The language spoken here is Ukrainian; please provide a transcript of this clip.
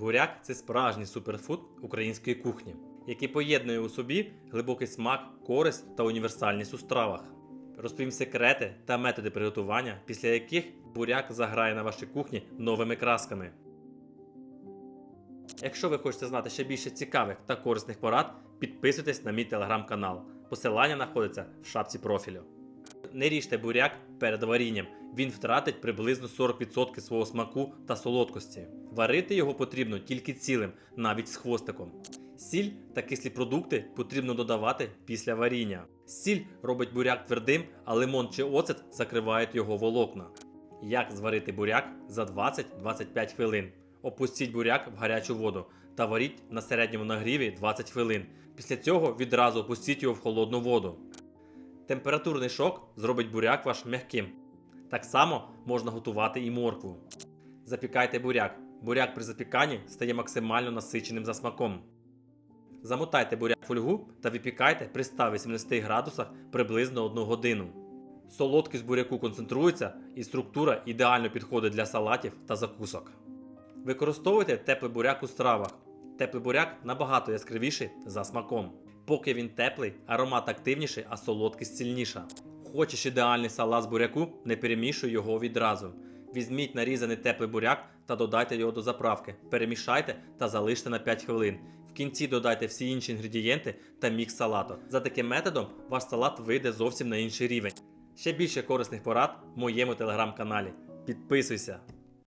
Буряк це справжній суперфуд української кухні, який поєднує у собі глибокий смак, користь та універсальність у стравах. Розповім секрети та методи приготування, після яких буряк заграє на вашій кухні новими красками. Якщо ви хочете знати ще більше цікавих та корисних порад, підписуйтесь на мій телеграм-канал. Посилання знаходиться в шапці профілю. Не ріжте буряк перед варінням, він втратить приблизно 40% свого смаку та солодкості. Варити його потрібно тільки цілим, навіть з хвостиком. Сіль та кислі продукти потрібно додавати після варіння. Сіль робить буряк твердим, а лимон чи оцет закривають його волокна. Як зварити буряк за 20-25 хвилин. Опустіть буряк в гарячу воду та варіть на середньому нагріві 20 хвилин. Після цього відразу опустіть його в холодну воду. Температурний шок зробить буряк ваш м'яким. Так само можна готувати і моркву. Запікайте буряк. Буряк при запіканні стає максимально насиченим за смаком. Замотайте буряк в фольгу та випікайте при 180 градусах приблизно 1 годину. Солодкість буряку концентрується і структура ідеально підходить для салатів та закусок. Використовуйте теплий буряк у стравах. Теплий буряк набагато яскравіший за смаком. Поки він теплий, аромат активніший, а солодкість сильніша. Хочеш ідеальний салат з буряку, не перемішуй його відразу. Візьміть нарізаний теплий буряк та додайте його до заправки. Перемішайте та залиште на 5 хвилин. В кінці додайте всі інші інгредієнти та мікс салату. За таким методом ваш салат вийде зовсім на інший рівень. Ще більше корисних порад в моєму телеграм-каналі. Підписуйся!